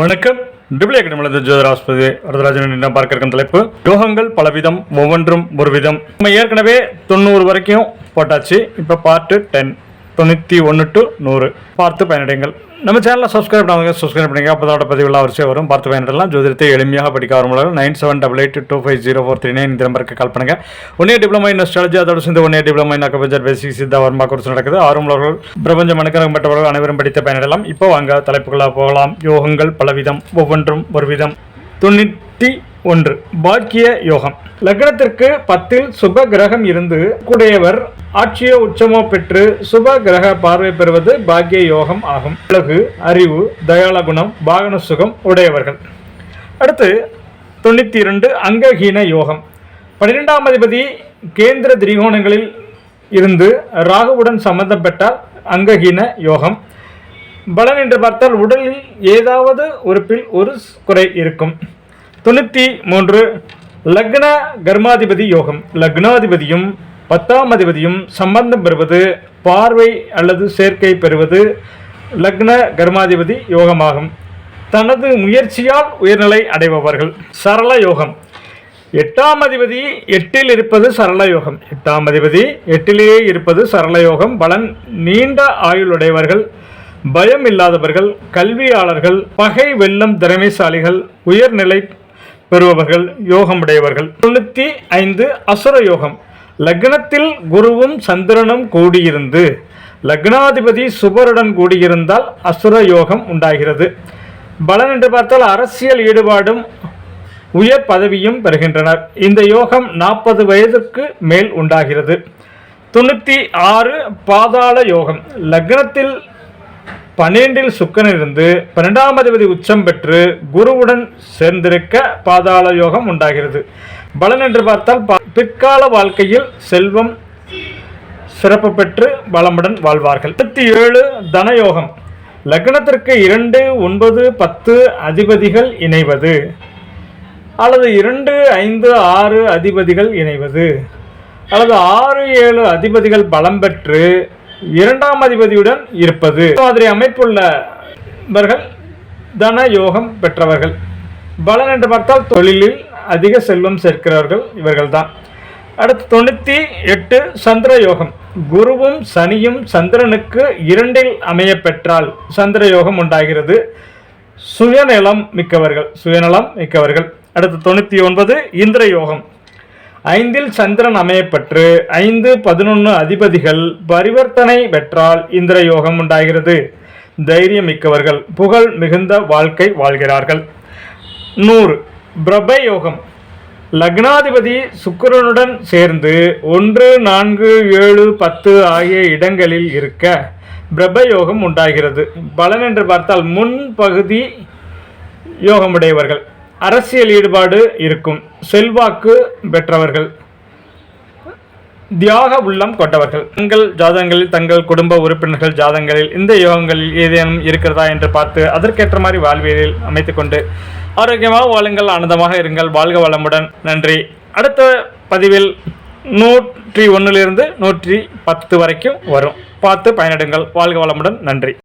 வணக்கம். டிபிள் அகாடமியில் ஜோதிராஸ்பதி வரதராஜன் என்ன பார்க்க இருக்கும் தலைப்பு. யோகங்கள் பலவிதம் ஒவ்வொன்றும் ஒரு விதம் நம்ம ஏற்கனவே தொண்ணூறு வரைக்கும் போட்டாச்சு. இப்போ பார்ட்டு டென் தொண்ணூற்றி ஒன்று டு நூறு. பார்த்து பயனடைங்கள். நம்ம சேனலை சப்ஸ்கிரைப் பண்ணாங்க சப்ஸ்கிரைப் பண்ணுங்க அப்போ தான் பதிவுலாம் வரிசை வரும். பார்த்து பயனடலாம் ஜோதிடத்தை எளிமையாக படிக்க ஆரம்பிக்கலாம் nine seven double eight two five zero four three nine இந்த நம்பருக்கு கால் பண்ணுங்க ஒன்னே டிப்ளமா இன் அஸ்ட்ராலஜி அதோட சேர்ந்து ஒன்னே diploma in acupuncture basic Siddha Varma course நடக்குது. ஆர்வலர்கள் பிரபஞ்சம் மனுக்கரம் பெற்றவர்கள் அனைவரும் படித்து பயனடலாம் இப்போ வாங்க தலைப்புகளாக போகலாம். யோகங்கள் பலவிதம் ஒவ்வொன்றும் ஒரு விதம் தொண்ணூற்றி ஒன்று. பாக்கிய யோகம். லக்னத்திற்கு பத்தில் சுப கிரகம் இருந்து கூடையவர் ஆட்சியோ உச்சமோ பெற்று சுப கிரக பார்வை பெறுவது பாக்கிய யோகம் ஆகும். அழகு அறிவு தயாள குணம் வாகன சுகம் உடையவர்கள். அடுத்து தொண்ணூற்றி இரண்டு அங்கஹீன யோகம். பன்னிரெண்டாம் அதிபதி கேந்திர திரிகோணங்களில் இருந்து ராகுவுடன் சம்பந்தம் பெற்றால் அங்கஹீன யோகம். பலன் என்று பார்த்தால் உடலில் ஏதாவது உறுப்பில் ஒரு குறை இருக்கும். தொண்ணூற்றி மூன்று லக்ன கர்மாதிபதி யோகம். லக்னாதிபதியும் பத்தாம் அதிபதியும் சம்பந்தம் பெறுவது பார்வை அல்லது சேர்க்கை பெறுவது லக்ன கர்மாதிபதி யோகமாகும். தனது முயற்சியால் உயர்நிலை அடைபவர்கள். சரள யோகம். எட்டாம் அதிபதி எட்டில் இருப்பது சரள யோகம். எட்டாம் அதிபதி எட்டிலேயே இருப்பது சரள யோகம். பலன் நீண்ட ஆயுளுடையவர்கள் பயம் இல்லாதவர்கள் கல்வியாளர்கள் பகை வெள்ளம் திறமைசாலிகள் உயர்நிலை பெறுபவர்கள் யோகமுடையவர்கள். தொண்ணூற்றி ஐந்து அசுர யோகம். லக்னத்தில் குருவும் சந்திரனும் கூடியிருந்து லக்னாதிபதி சுபருடன் கூடியிருந்தால் அசுர யோகம் உண்டாகிறது. பலன் என்று பார்த்தால் அரசியல் ஈடுபாடும் உயர் பதவியும் பெறுகின்றனர். இந்த யோகம் நாற்பது வயதுக்கு மேல் உண்டாகிறது. தொண்ணூற்றி ஆறு பாதாள யோகம். லக்னத்தில் பன்னெண்டில் சுக்கனிலிருந்து பன்னெண்டாம் அதிபதி உச்சம் பெற்று குருவுடன் சேர்ந்திருக்க பாதாள யோகம் உண்டாகிறது. பலன் என்று பார்த்தால் பிற்கால வாழ்க்கையில் செல்வம் சிறப்பு பெற்று வளமுடன் வாழ்வார்கள். இருபத்தி ஏழு தனயோகம். லக்னத்திற்கு இரண்டு ஒன்பது பத்து அதிபதிகள் இணைவது அல்லது இரண்டு ஐந்து ஆறு அதிபதிகள் இணைவது அல்லது ஆறு ஏழு அதிபதிகள் பலம் பெற்று இரண்டாம் அதிபதியுடன் இருப்பது. மாதிரி அமைப்புள்ளவர்கள் தன யோகம் பெற்றவர்கள். பலன் என்று பார்த்தால் தொழிலில் அதிக செல்வம் சேர்க்கிறவர்கள் இவர்கள்தான். அடுத்து தொண்ணூற்றி எட்டு சந்திர யோகம் குருவும் சனியும் சந்திரனுக்கு இரண்டில் அமைய பெற்றால் சந்திர யோகம் உண்டாகிறது. சுயநலம் மிக்கவர்கள் சுயநலம் மிக்கவர்கள். அடுத்து தொண்ணூற்றி ஒன்பது இந்திர யோகம் ஐந்தில் சந்திரன் அமையப்பற்று ஐந்து பதினொன்று அதிபதிகள் பரிவர்த்தனை பெற்றால் இந்திர யோகம் உண்டாகிறது. தைரியம் மிக்கவர்கள் புகழ் மிகுந்த வாழ்க்கை வாழ்கிறார்கள். நூறு பிரப யோகம் லக்னாதிபதி சுக்கரனுடன் சேர்ந்து ஒன்று நான்கு ஏழு பத்து ஆகிய இடங்களில் இருக்க பிரப யோகம் உண்டாகிறது. பலன் என்று பார்த்தால் முன் பகுதி யோகமுடையவர்கள். அரசியல் ஈடுபாடு இருக்கும். செல்வாக்கு பெற்றவர்கள். தியாக உள்ளம் கொண்டவர்கள். தங்கள் ஜாதகங்களில் தங்கள் குடும்ப உறுப்பினர்கள் ஜாதகங்களில் இந்த யோகங்களில் ஏதேனும் இருக்கிறதா என்று பார்த்து அதற்கேற்ற மாதிரி வாழ்வியலில் அமைத்துக்கொண்டு ஆரோக்கியமாக வாழுங்கள் ஆனந்தமாக இருங்கள் வாழ்க வளமுடன். நன்றி. அடுத்த பதிவில் நூற்றி ஒன்றிலிருந்து நூற்றி பத்து வரைக்கும் வரும். பார்த்து பயனிடுங்கள். வாழ்க வளமுடன். நன்றி.